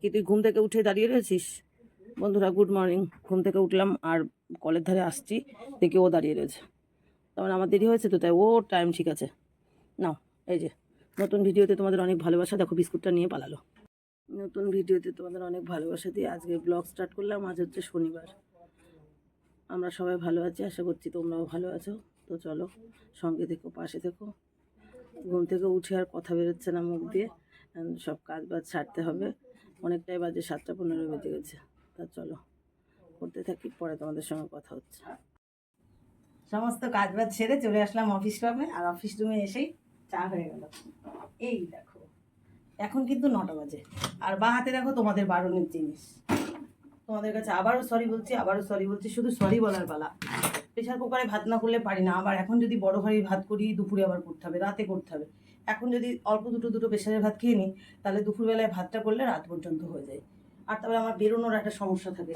কি তুই ঘুম থেকে উঠে দাঁড়িয়ে রয়েছিস? বন্ধুরা গুড মর্নিং ঘুম থেকে উঠলাম আর কলের ধারে আসছি, দেখি ও দাঁড়িয়ে রয়েছে। তখন আমার দেরি হয়েছে তো, তাই ও টাইম ঠিক আছে। নাও, এই যে, নতুন ভিডিওতে তোমাদের অনেক ভালোবাসা, দেখো বিস্কুটটা নিয়ে পালালো। নতুন ভিডিওতে তোমাদের অনেক ভালোবাসা দিয়ে আজকে ব্লগ স্টার্ট করলাম, আজ হচ্ছে শনিবার। আমরা সবাই ভালো আছি, আশা করছি তোমরাও ভালো আছো। তো চলো, সঙ্গে থেকো, পাশে থেকো। ঘুম থেকে উঠে আর কথা বেরোচ্ছে না মুখ দিয়ে সব কাজ বাজ ছাড়তে হবে। অনেকটাই বাজে সাতটা পনেরো বেজে গেছে। তা চলো, করতে থাকি, পরে তোমাদের সঙ্গে কথা হচ্ছে। সমস্ত কাজ বাজ ছেড়ে চলে আসলাম অফিস রুমে আর অফিস রুমে এসেই চা হয়ে গেল। এই দেখো, এখন কিন্তু নটা বাজে। আর বা হাতে দেখো তোমাদের বারণের জিনিস। তোমাদের কাছে আবারও সরি বলছি, আবারও সরি বলছি, শুধু সরি বলার পালা। প্রেশার কুকারে ভাত না করলে পারি না। আবার এখন যদি বড় ভারী ভাত করি, দুপুরে আবার করতে হবে, রাতে করতে হবে। এখন যদি অল্প দুটো দুটো প্রেশারের ভাত খেয়ে নিই, তাহলে দুপুরবেলায় ভাতটা করলে রাত পর্যন্ত হয়ে যায়। আর তারপরে আমার বেরোনোর একটা সমস্যা থাকে।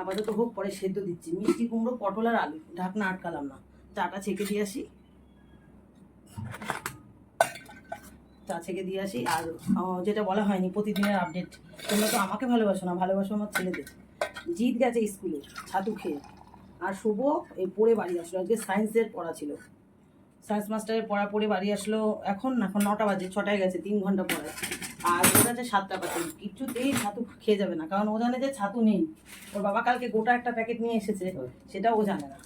আপাতত হোক, পরে সেদ্ধ দিচ্ছি। মিষ্টি কুমড়ো, পটল আর আলু। ঢাকনা আটকালাম না। চাটা ছেঁকে দিয়ে আসি। চা ছেঁকে দিয়ে আসি। আর যেটা বলা হয়নি, প্রতিদিনের আপডেট। তোমরা তো আমাকে ভালোবাসো না, ভালোবাসো আমার ছেলেদের। জিত গেছে স্কুলে, ছাতু খেয়ে। আর শুভ এই পড়ে বাড়ি আসলো। আজকে সায়েন্সের পড়া ছিল। সায়েন্স মাস্টারের পড়া পড়ে বাড়ি আসলো এখন এখন নটা বাজে, ছটায় গেছে, তিন ঘণ্টা পরে। আর ও যাচ্ছে সাতটা বাজে, কিছুতেই ছাতু খেয়ে যাবে না, কারণ ও জানে যে ছাতু নেই। ওর বাবা কালকে গোটা একটা প্যাকেট নিয়ে এসেছে, সেটা ও জানে না।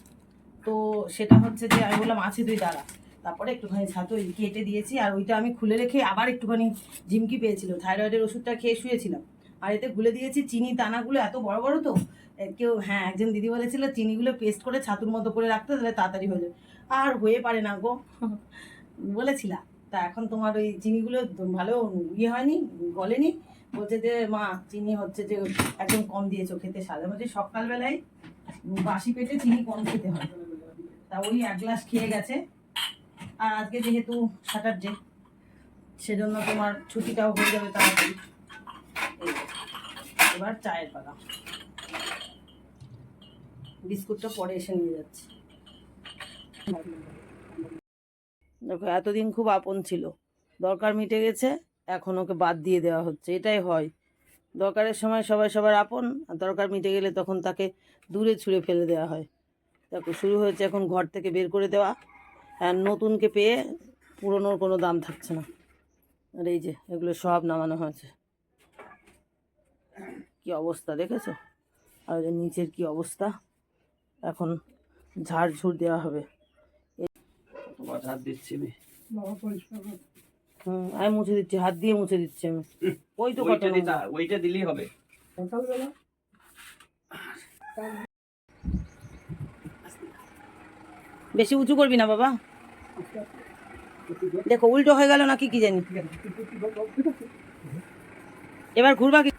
তো সেটা হচ্ছে যে আমি বললাম, আছে তুই দাঁড়া। তারপরে একটুখানি ছাতু কেটে দিয়েছি, আর ওইটা আমি খুলে রেখে আবার একটুখানি ঝিমকি পেয়েছিল। থাইরয়েডের ওষুধটা খেয়ে শুয়েছিলাম। আর এতে গুলে দিয়েছি, চিনি দানাগুলো এত বড় বড় তো কেউ হ্যাঁ একজন দিদি বলেছিল, চিনিগুলো পেস্ট করে ছাতুর মতো করে রাখতে তাহলে তাড়াতাড়ি হয়ে যাবে। আর হয়ে পারে না গো। বলেছিলাম তা এখন তোমার ওই চিনিগুলো ভালো ইয়ে হয়নি, গলেনি? বলছে যে, মা, চিনি হচ্ছে যে একদম কম দিয়েছ খেতে। সাদা বলছে, সকালবেলায় বাসি পেটে চিনি কম খেতে হয়। তা ওই এক গ্লাস খেয়ে গেছে। আর আজকে যেহেতু স্যাটারডে সেজন্য তোমার ছুটিটাও হয়ে যাবে তাড়াতাড়ি। এবার চায়ের পালা বিস্কুটটা পরে এসে নিয়ে যাচ্ছি। দেখো, এতদিন খুব আপন ছিল। দরকার মিটে গেছে, এখন ওকে বাদ দিয়ে দেওয়া হচ্ছে। এটাই হয়। দরকারের সময় সবাই সবার আপন, আর দরকার মিটে গেলে তখন তাকে দূরে ছুঁড়ে ফেলে দেওয়া হয়। দেখো, শুরু হয়েছে এখন ঘর থেকে বের করে দেওয়া। আর নতুনকে পেয়ে পুরনোর কোনো দাম থাকছে না। আর এই যে, এগুলো সব নামানো হয়েছে। কি অবস্থা দেখেছ? আর নিচের কি অবস্থা? এখন ঝাড় ঝুড় দেওয়া হবে। তোমার হাত দিচ্ছি আমি। হুম আমি মুছে দিচ্ছি হাত দিয়ে মুছে দিচ্ছি আমি। ওই তো ওইটা দিতে ওইটা দিলেই হবে। বেশি উঁচু করবি না বাবা। দেখো উল্টো হয়ে গেল নাকি কি জানি। এবার ঘুরবা কি?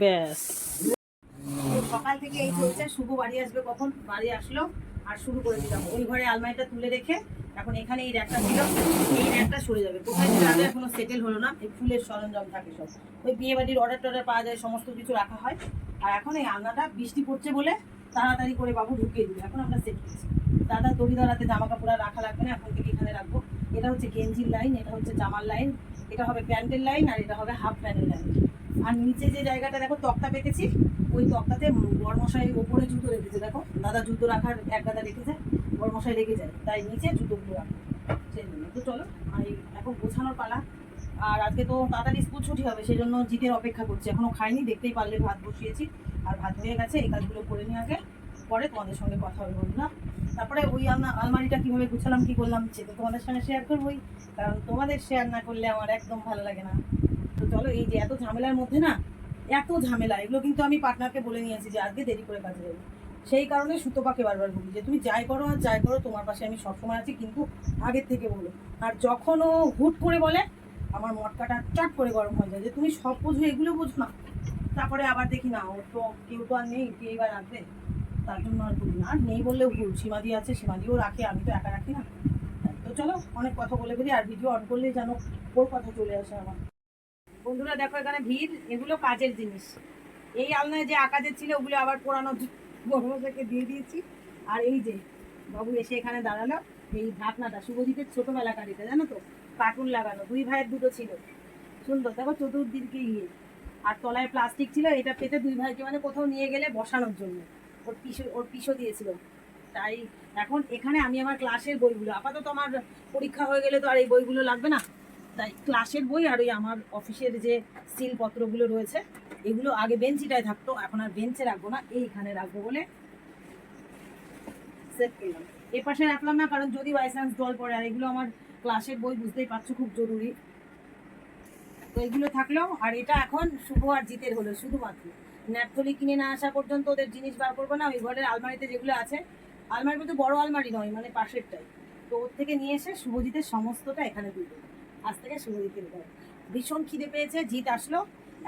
ব্যাস। সকাল থেকে এই চলছে শুভ বাড়ি আসবে কখন? বাড়ি আসলো আর শুরু করে দিলাম। ওই ঘরে আলমারিটা তুলে রেখে এখন এখানে এই র্যাকটা ছিল, এই র্যাকটা সরে যাবে। কোথায় এখনও সেটেল হলো না, এই ফুলের সরঞ্জাম থাকে সব। ওই বিয়ে বাড়ির অর্ডার টর্ডার পাওয়া যায়, সমস্ত কিছু রাখা হয়। আর এখন এই আলনাটা বৃষ্টি পড়ছে বলে তাড়াতাড়ি করে বাবু ঢুকিয়ে দিল এখন আমরা সেট করছি। দাদা দড়িদারাতে জামা কাপড় রাখা লাগবে না, এখন থেকে এখানে রাখব। এটা হচ্ছে গেঞ্জির লাইন এটা হচ্ছে জামার লাইন এটা হবে প্যান্টের লাইন আর এটা হবে হাফ প্যান্টের লাইন। আর নিচে যে জায়গাটা, দেখো তক্তা পেতেছি ওই তক্তাতে বরমশাই ওপরে জুতো রেখেছে, দেখো। দাদা জুতো রাখার এক গাদা রেখেছে, বরমশাই রেখে যায়, তাই নিচে জুতোগুলো রাখো। সেই জন্য। তো চলো, আর এখন গোছানোর পালা। আর আজকে তো তাড়াতাড়ি স্কুল ছুটি হবে, সেই জন্য জিতের অপেক্ষা করছি। এখনও খাইনি, দেখতেই পারলে ভাত বসিয়েছি। আর ভাত হয়ে গেছে, এই কাজগুলো করে নিয়ে আগে, পরে তোমাদের সঙ্গে কথা হবে, বন্ধুরা। তারপরে ওই আলমারিটা কীভাবে গুছালাম, কী করলাম, সেটা তোমাদের সঙ্গে শেয়ার করবোই। কারণ তোমাদের শেয়ার না করলে আমার একদম ভালো লাগে না। তো চলো, এই যে এত ঝামেলার মধ্যে না, এত ঝামেলা, এগুলো কিন্তু আমি পার্টনারকে বলে নিয়েছি যে আজকে দেরি করে কাজে যাব। সেই কারণে সুতোপাকে বারবার বলি যে, তুমি যাই করো আর যাই করো, তোমার পাশে আমি সবসময় আছি, কিন্তু আগের থেকে বলো। আর যখন ও হুট করে বলে, আমার মটকাটা চাট করে গরম হয়ে যায় যে, তুমি সব বোঝো, এগুলো বোঝো না। তারপরে আবার দেখি, না, ওর তো কেউ তো আর নেই, কে এবার রাখবে তার জন্য আর বলি না। আর নেই বললেও ভুল। সীমাদি আছে সীমাদিও রাখে, আমি তো একা রাখি না। তো চলো, অনেক কথা বলে ফেলি আর ভিডিও অন করলেই যেন ওর কথা চলে আসে আমার। বন্ধুরা, দেখো এখানে ভিড়, এগুলো কাজের জিনিস। এই আলনায় যে আকাজের ছিল, ওগুলো আবার পোড়ানো বড়কে দিয়ে দিয়েছি। আর এই যে বাবু এসে এখানে দাঁড়াল, এই ঢাকনাটা শুভজিতের ছোটবেলাকার এটা জানো তো? কার্টুন লাগানো, দুই ভাইয়ের দুটো ছিল। সুন্দর, দেখো চতুর্দিকে ইয়ে। আর তলায় প্লাস্টিক ছিল, এটা পেতে দুই ভাইকে মানে কোথাও নিয়ে গেলে বসানোর জন্য। ওর পিসো ওর পিসো দিয়েছিল। তাই এখন এখানে আমি আমার ক্লাসের বইগুলো, আপাতত আমার পরীক্ষা হয়ে গেলে তো আর এই বইগুলো লাগবে না। তাই ক্লাসের বই আর ওই আমার অফিসের যে সিলপত্রগুলো রয়েছে, এগুলো আগে বেঞ্চিটায় থাকতো, এখন আর বেঞ্চে রাখব না, এইখানে রাখব বলে সেট করলাম। এ পাশে রাখলাম না, কারণ যদি বাই চান্স জল পড়ে, আর এগুলো আমার ক্লাসের বই বুঝতেই পারছ, খুব জরুরি। তো এগুলো থাকলেও আর এটা এখন শুভ আর জিতের হলো, শুধুমাত্র। ন্যাপথলি কিনে না আসা পর্যন্ত ওদের জিনিস বার করব না, ওই ঘরের আলমারিতে যেগুলো আছে আলমারি বলতে বড় আলমারি নয় মানে পাশেরটাই। তো ওর থেকে নিয়ে এসে শুভজিতের সমস্তটা এখানে দিয়ে দেবো। আজ থেকে শুভজিতের ঘর। ভীষণ খিদে পেয়েছে জিত আসলো,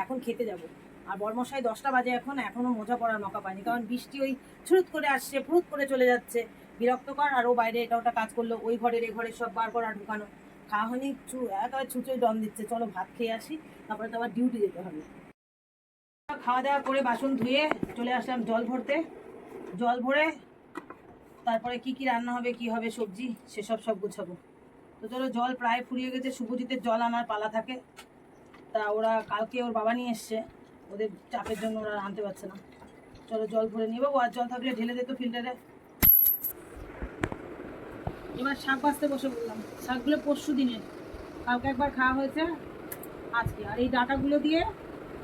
এখন খেতে যাব। আর বর্মশাই দশটা বাজে এখন, এখনও মজা করার মকা পায়নি, কারণ বৃষ্টি ওই ছুরুত করে আসছে, ফুরুত করে চলে যাচ্ছে। বিরক্তকর, আর ও বাইরে এটা ওটা কাজ করল, ওই ঘরের, এ ঘরের সব বার করা ঢুকানো। খাওয়া হয়নি একেবারে ছুঁচোই দম দিচ্ছে, চলো ভাত খেয়ে আসি, তারপরে তো আবার ডিউটি যেতে হবে। খাওয়া দাওয়া করে বাসন ধুয়ে চলে আসলাম জল ভরতে। জল ভরে তারপরে কি কি রান্না হবে, কি হবে, সবজি, সেসব সব গুছাবো। তো চলো জল প্রায় ফুরিয়ে গেছে শুভজিতের জল আনার পালা থাকে। তা ওরা কালকে ওর বাবা নিয়ে এসছে, ওদের চাপের জন্য ওরা আনতে পারছে না। চলো জল ভরে নিয়ে বাবু আর জল থাকলে ঢেলে দিত ফিল্টারে। এবার শাক বাঁচতে বসে বললাম শাকগুলো পরশু দিনের কালকে একবার খাওয়া হয়েছে আজকে। আর এই ডাটাগুলো দিয়ে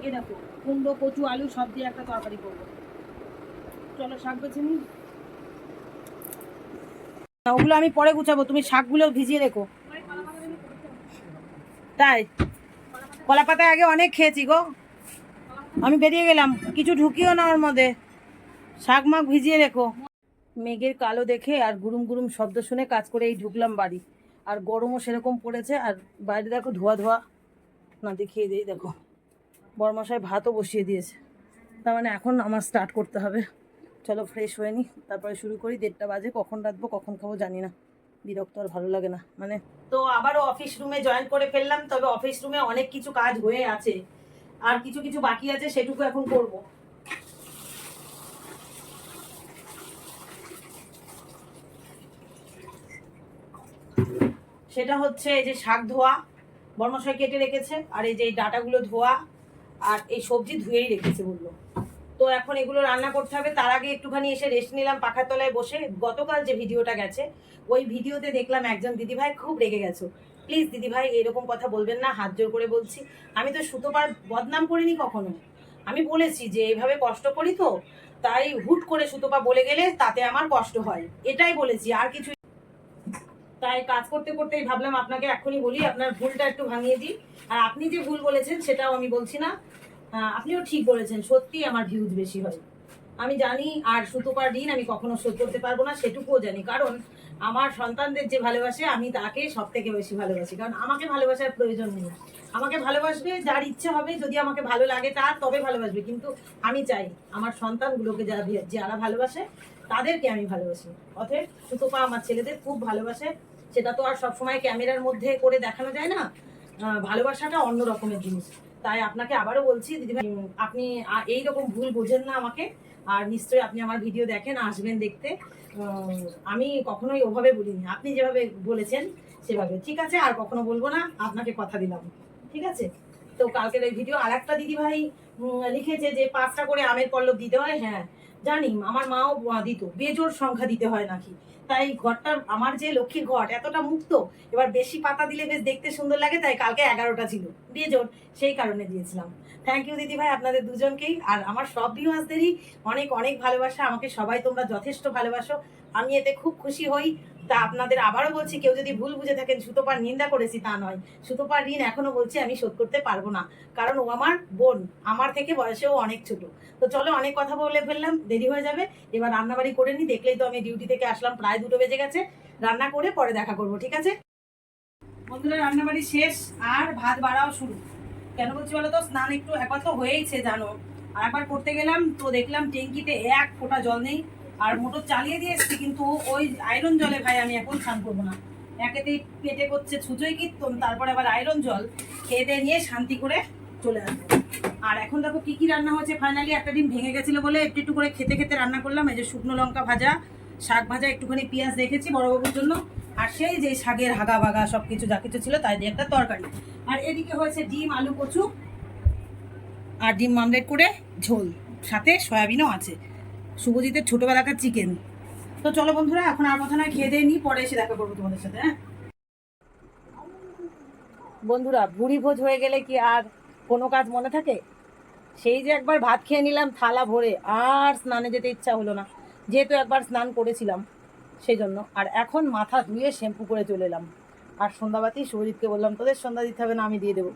এ দেখো, কুমড়ো, কচু, আলু, সব দিয়ে একটা তরকারি করব। চলো শাক বেছে নিই। ওগুলো আমি পরে গুছাবো, তুমি শাকগুলো ভিজিয়ে রেখো। তাই? কলা পাতায় আগে অনেক খেয়েছি গো। আমি বেরিয়ে গেলাম, কিছু ঢুকিও না ওর মধ্যে। শাক মাক ভিজিয়ে রেখো। মেঘের কালো দেখে আর গুরুম গুরুম শব্দ শুনে কাজ করে এই ঢুকলাম বাড়ি। আর গরমও সেরকম পড়েছে, আর বাইরে দেখো ধোয়া ধোয়া। না, দেখিয়ে দিই, দেখো। বরমশাই ভাতও বসিয়ে দিয়েছে। তার মানে এখন আমার স্টার্ট করতে হবে। চলো ফ্রেশ হয়ে নি, তারপরে শুরু করি। দেড়টা বাজে, কখন রাখব কখন খাব জানি না। বিরক্ত আর ভালো লাগে না মানে। তো আবারও অফিস রুমে জয়েন করে ফেললাম, তবে অফিস রুমে অনেক কিছু কাজ হয়ে আছে। আর কিছু কিছু বাকি আছে, সেটুকু এখন করব। সেটা হচ্ছে এই যে শাক ধোয়া, বর্মশাই কেটে রেখেছে, আর এই যে ডাটাগুলো ধোয়া আর এই সবজি ধুয়েই রেখেছে বলল। তো এখন এগুলো রান্না করতে হবে। তার আগে একটুখানি এসে রেস্ট নিলাম পাখার তলায় বসে। গতকাল যে ভিডিওটা গেছে, ওই ভিডিওতে দেখলাম একজন দিদিভাই খুব রেগে গেছো। প্লিজ দিদিভাই, এরকম কথা বলবেন না, হাত জোর করে বলছি। আমি তো সুতোপার বদনাম করিনি কখনো। আমি বলেছি যে এইভাবে কষ্ট করি তো, তাই হুট করে সুতোপা বলে গেলে তাতে আমার কষ্ট হয়। এটাই বলেছি, আর কিছু তাই কাজ করতে করতেই ভাবলাম আপনাকে এখনই বলি, আপনার ভুলটা একটু ভাঙিয়ে দিই। আর আপনি যে ভুল বলেছেন, সেটাও আমি বলছি না। আপনিও ঠিক বলেছেন সত্যি আমার ভিউজ বেশি হয়। আমি জানি, আর সুতোপার ঋণ আমি কখনো শোধ করতে পারব না, সেটুকুও জানি। কারণ আমার সন্তানদের যে ভালোবাসে, আমি তাকে সব থেকে বেশি ভালোবাসি। কারণ আমাকে ভালোবাসার প্রয়োজন নেই। আমাকে ভালোবাসবে, যার ইচ্ছে হবে, যদি আমাকে ভালো লাগে তার, তবে ভালোবাসবে। কিন্তু আমি চাই, আমার সন্তানগুলোকে যারা যারা ভালোবাসে তাদেরকে আমি ভালোবাসি। অতএব সুতোপা আমার ছেলেদের খুব ভালোবাসে। সেটা তো আর সবসময় ক্যামেরার মধ্যে করে দেখানো যায় না। ভালোবাসাটা অন্য রকমের জিনিস। তাই আপনাকে আবারও বলছি, দিদিভাই আপনি এই রকম ভুল বোঝেন না আমাকে। আর নিশ্চয়ই আপনি আমার ভিডিও দেখেন, আসবেন দেখতে। আমি কখনোই ওভাবে বলিনি। আপনি যেভাবে বলেছেন, সেভাবে। ঠিক আছে, আর কখনো বলব না, আপনাকে কথা দিলাম। ঠিক আছে? তো কালকের এই ভিডিও আর একটা দিদিভাই লিখেছে যে, পাঁচটা করে আমের পল্লব দিতে হয়। হ্যাঁ জানি আমার মাও দিত বেজোর সংখ্যা দিতে হয় নাকি। তাই ঘরটা আমার যে লক্ষ্মীর ঘট, এতটা মুক্ত, এবার বেশি পাতা দিলে বেশ দেখতে সুন্দর লাগে, তাই কালকে এগারোটা ছিল। বেজোর সেই কারণে দিয়েছিলাম। থ্যাংক ইউ দিদি ভাই, আপনাদের দুজনকেই। আর আমার সব ভিউয়ার্সদেরই অনেক অনেক ভালোবাসা। আমাকে সবাই তোমরা যথেষ্ট ভালোবাসো। আমি এতে খুব খুশি হই। তা আপনাদের আবারও বলছি, কেউ যদি ভুল বুঝে থাকেন, সুতোপার নিন্দা করেছি তা নয়। সুতোপার ঋণ এখনও বলছি, আমি শোধ করতে পারব না। কারণ ও আমার বোন। আমার থেকে বয়সেও অনেক ছোট। তো চলো, অনেক কথা বলে ফেললাম। দেরি হয়ে যাবে। এবার রান্নাবাড়ি করে নি। দেখলেই তো আমি ডিউটি থেকে আসলাম। প্রায় দুটো বেজে গেছে। রান্না করে পরে দেখা করব, ঠিক আছে? বন্ধুরা, রান্নাবাড়ি শেষ। আর ভাত বাড়াও শুরু। কেন বলছি বলো তো স্নান একটু একবার তো হয়েইছে, জানো। আর একবার করতে গেলাম, তো দেখলাম ট্যাঙ্কিতে এক ফোঁটা জল নেই। আর মোটর চালিয়ে দিয়ে এসছি, কিন্তু ওই আয়রন জলে ভাই আমি এখন স্নান করব না। একেতেই পেটে করছে ছুঁচোই কীর্তন, তারপরে আবার আয়রন জল খেয়ে দিয়ে নিয়ে শান্তি করে চলে আসব। আর এখন দেখো কী কী রান্না হয়েছে ফাইনালি একটা ডিম ভেঙে গেছিল বলে একটু একটু করে খেতে খেতে রান্না করলাম। এই যে শুকনো লঙ্কা ভাজা, শাক ভাজা, একটুখানি পেঁয়াজ রেখেছি বড়বাবুর জন্য। আর সেই যে শাকের হাগা বাগা সব কিছু যা কিছু ছিল তাই দিয়ে একটা তরকারি। আর এদিকে হয়েছে ডিম, আলু, কচু আর ডিম মামলেট করে ঝোল। সাথে সয়াবিনও আছে। শুভজিতের ছোটোবেলাকার চিকেন তো চলো বন্ধুরা, এখন আর কথা নয়, খেয়ে দিয়ে নিই পরে এসে দেখা করব তোমাদের সাথে হ্যাঁ? বন্ধুরা, ভুড়ি ভোজ হয়ে গেলে কি আর কোনো কাজ মনে থাকে? সেই যে একবার ভাত খেয়ে নিলাম, থালা ভরে আর স্নানে যেতে ইচ্ছা হলো না। যেহেতু একবার স্নান করেছিলাম, সেই জন্য। আর এখন মাথা ধুয়ে শ্যাম্পু করে চলে এলাম। আর সন্ধ্যাবাতি সুরজিৎকে বললাম, তোদের সন্ধ্যা দিতে হবে না, আমি দিয়ে দেবো।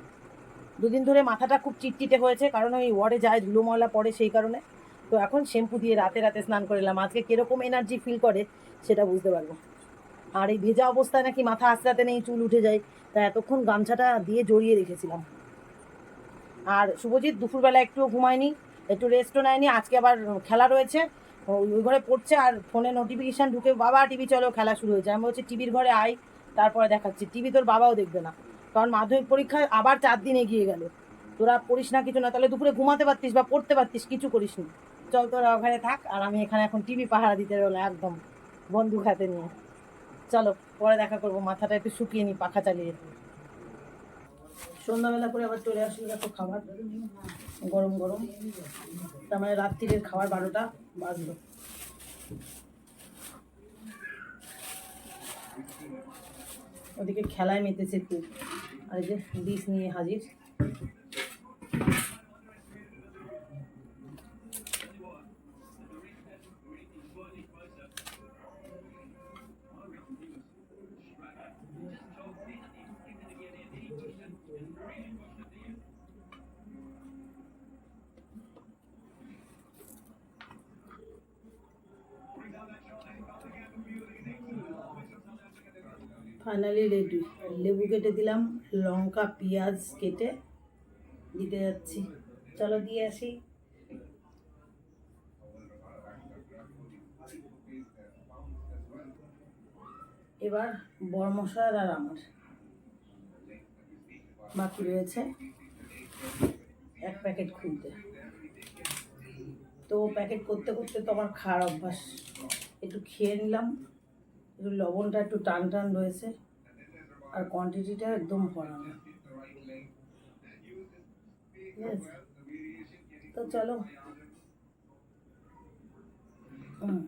দুদিন ধরে মাথাটা খুব চিটচিটে হয়েছে, কারণ ওই ওয়ার্ডে যায় ধুলো ময়লা পড়ে সেই কারণে। তো এখন শ্যাম্পু দিয়ে রাতে রাতে স্নান করে এলাম। আজকে কীরকম এনার্জি ফিল করে, সেটা বুঝতে পারব। আর এই ভেজা অবস্থায় নাকি মাথা আস্তে আস্তে নেই, চুল উঠে যায়, তা এতক্ষণ গামছাটা দিয়ে জড়িয়ে রেখেছিলাম। আর শুভজিৎ দুপুরবেলা একটুও ঘুমায়নি, একটু রেস্টও নেয়নি, আজকে আবার খেলা রয়েছে। ওই ঘরে পড়ছে আর ফোনে নোটিফিকেশান ঢুকে, বাবা টিভি চলো, খেলা শুরু হয়েছে। আমি বলছি টিভির ঘরে আয়। তারপরে দেখাচ্ছি। টিভি তোর বাবাও দেখবে না। কারণ মাধ্যমিক পরীক্ষা আবার চার দিন এগিয়ে গেল। তোরা পড়িস না, কিছু না, তাহলে দুপুরে ঘুমাতে পারতিস বা পড়তে পারতিস, কিছু করিস নি। চল তোরা ওখানে থাক, আর আমি এখানে এখন টিভি পাহারা দিতে রইল একদম বন্দুক হাতে নিয়ে। চলো, পরে দেখা করব, মাথাটা একটু শুকিয়ে নি পাখা চালিয়ে সন্ধ্যাবেলা করে আবার চলে আসলো দেখো খাবার। গরম গরম। তার মানে রাত্রিরের খাবার বারোটা বাজলো। ওদিকে খেলায় মেতেছে তুই আর যে ডিশ নিয়ে হাজির। ফাইনালি রেডি লেবু কেটে দিলাম, লঙ্কা, পেঁয়াজ কেটে দিতে যাচ্ছি। চলো দিয়ে আসি। এবার বরমশার আর আমার বাকি রয়েছে এক প্যাকেট খুলতে তো প্যাকেট করতে করতে তো আমার খাওয়ার অভ্যাস। একটু খেয়ে নিলাম। একটু লবণটা একটু টান টান রয়েছে। আর কোয়ান্টিটিটা একদম ভরা না। ঠিক আছে তো চলো। হুম।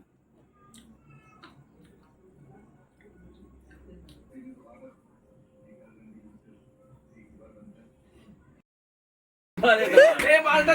এই বালটা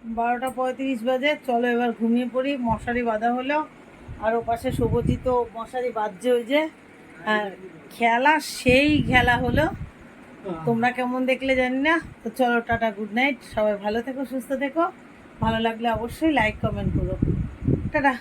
বারোটা পঁয়ত্রিশ বাজে, চলো এবার ঘুমিয়ে পড়ি, মশারি বাঁধা হলো, আর ও পাশে শুভজিৎ মশারি বাঁধছে ওই যে খেলা সেই খেলা হলো তোমরা কেমন দেখলে জানি না তো চলো টাটা, গুড নাইট, সবাই ভালো থেকো, সুস্থ থেকো, ভালো লাগলে অবশ্যই লাইক কমেন্ট করো। টাটা।